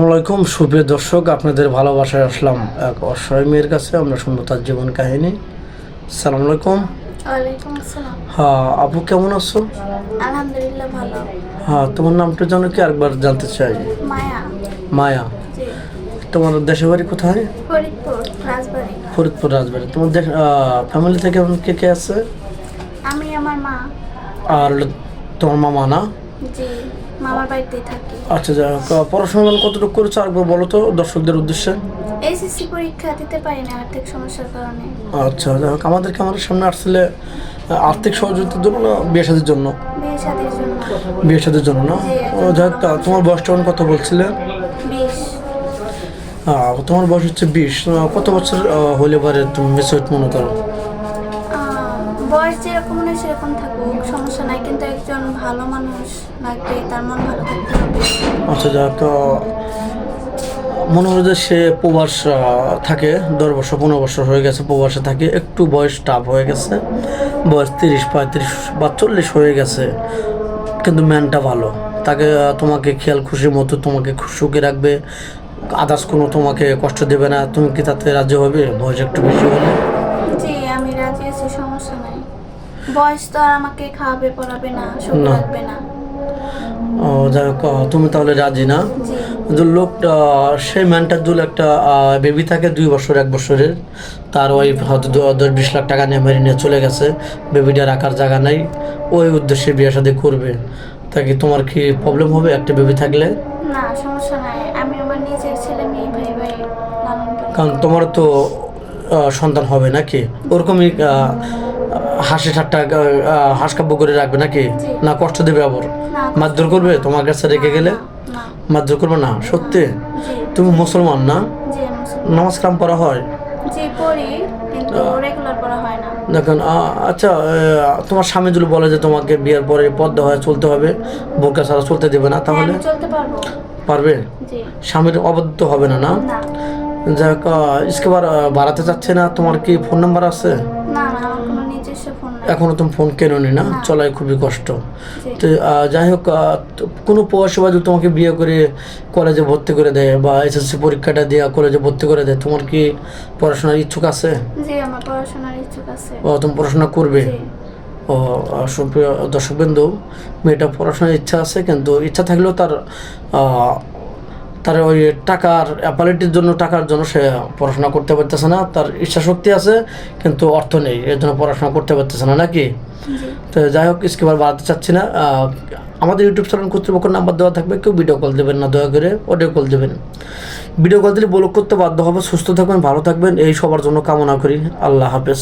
আসসালামাইকুম সুপ্রিয় দর্শক আপনাদের ভালোবাসায় আসলাম এক অসহায় মেয়ের কাছে। আমরা শুনব তার জীবন কাহিনী। সালাম আলাইকুম। হ্যাঁ আপু কেমন আছো? আলহামদুলিল্লাহ ভালো। হ্যাঁ তোমার নামটা জানো কি? একবার জানতে চাই। মায়া। মায়া। তোমার দেশের বাড়ি কোথায়? ফরিদপুর রাজবাড়ি। ফরিদপুর রাজবাড়ি। তোমার ফ্যামিলি থেকে কে কে আছে? আমি আমার মা। আর তোমার মামা না? জি মামার বাড়িতেই থাকি। আচ্ছা আহ, পড়াশোনা কতটুকু করেছ আরেকবার বলো তো দর্শকদের উদ্দেশ্যে? এসএসসি পরীক্ষা দিতে পারি না আর্থিক সমস্যার কারণে। আচ্ছা যাই হোক আমাদেরকে আমাদের সামনে আসলে আর্থিক সহযোগিতার জন্য না বিয়ে সাথের জন্য? বিয়ে শাদির জন্য। না? ও তা তোমার বয়সটা এখন কত বলছিলে? তোমার বয়স হচ্ছে বিশ কত বছর হলে পারে তুমি মেসেজ মনে করো? বয়স যেরকম নেই সেরকম থাকুক, সমস্যা নাই। কিন্তু একজন ভালো মানুষ লাগবে, তার মন ভালো থাকতে হবে। আচ্ছা যাক তো মনে হয় যে সে প্রবাস থাকে, দশ বছর, পনেরো বছর হয়ে গেছে প্রবাসে থাকে, একটু বয়স টাফ হয়ে গেছে, বয়স তিরিশ, পঁয়ত্রিশ বা চল্লিশ হয়ে গেছে, কিন্তু ম্যানটা ভালো। তাকে তোমাকে খেয়াল খুশি মতো, তোমাকে সুখে রাখবে আদার্স কোনো তোমাকে কষ্ট দেবে না, তুমি কি তাতে রাজি হবে? বয়স একটু বেশি হলে। সমস্যা নাই। বয়স তো আর আমাকে খাওয়াবে পড়াবে না সুখ না। রাখবে না। ও যাই হোক তুমি তাহলে রাজি না? জি। লোকটা সেই ম্যানটার যদি একটা বেবি থাকে দুই বছর এক বছরের তার ওয়াইফ হয়তো দু- দশ বিশ লাখ টাকা নিয়ে মেরে নিয়ে চলে গেছে। বেবিটা রাখার জায়গা নাই। ওই উদ্দেশ্যে বিয়ে শাদী করবে। তা কি তোমার কি প্রবলেম হবে একটা বেবি থাকলে? না সমস্যা নাই। আমি আমার নিজের ছেলে মেয়ে ভাই ভাই লালন পালন কারণ তোমার তো সন্তান হবে নাকি? ওরকমই হাসি ঠাট্টা আহ, হাঁস কাব্য করে রাখবে নাকি? না কষ্ট দেবে আবার? মারধর করবে তোমার কাছে রেখে গেলে? মারধর করবে না? সত্যি? তুমি মুসলমান না? নামাজ কালাম পড়া হয়? দেখেন আচ্ছা তোমার স্বামী যদি বলে যে তোমাকে বিয়ের পরে পদ্মা হয়ে চলতে হবে বোরকা ছাড়া চলতে দেবে না হ্যাঁ, তাহলে? পারব। স্বামীর অবদ্ধ হবে না না? না। যাক ইসকেবার বাড়াতে চাচ্ছে না? তোমার কি ফোন নাম্বার আছে? না না আমার কোনো নিজস্ব ফোন নাই। এখনও তুমি ফোন কেনোনি না? চলাই খুবই কষ্ট। তো যাই হোক কোনো পয়সা যদি তোমাকে বিয়ে করে কলেজে ভর্তি করে দেয় বা এসএসসি পরীক্ষাটা দিয়ে কলেজে ভর্তি করে দেয় তোমার কি পড়াশোনার ইচ্ছুক আছে? ও তুমি পড়াশোনা করবে? ও সুপ্রিয় দর্শকবৃন্দু মেয়েটা পড়াশোনার ইচ্ছা আছে কিন্তু ইচ্ছা থাকলেও তার তার ওই টাকার অ্যাপালিটির জন্য টাকার জন্য সে পড়াশোনা করতে পারতেছে না। তার ইচ্ছা শক্তি আছে কিন্তু অর্থ নেই এর জন্য পড়াশোনা করতে পারতেছে না নাকি? তো যাই হোক স্কিপার বাড়াতে চাচ্ছি না। আমাদের ইউটিউব চ্যানেল কর্তৃপক্ষের নাম্বার দেওয়া থাকবে কেউ ভিডিও কল দেবেন না দয়া করে অডিও কল দেবেন। ভিডিও কল দিলে ব্লক করতে বাধ্য হবে। সুস্থ থাকবেন ভালো থাকবেন। এই সবার জন্য কামনা করি। আল্লাহ হাফেজ।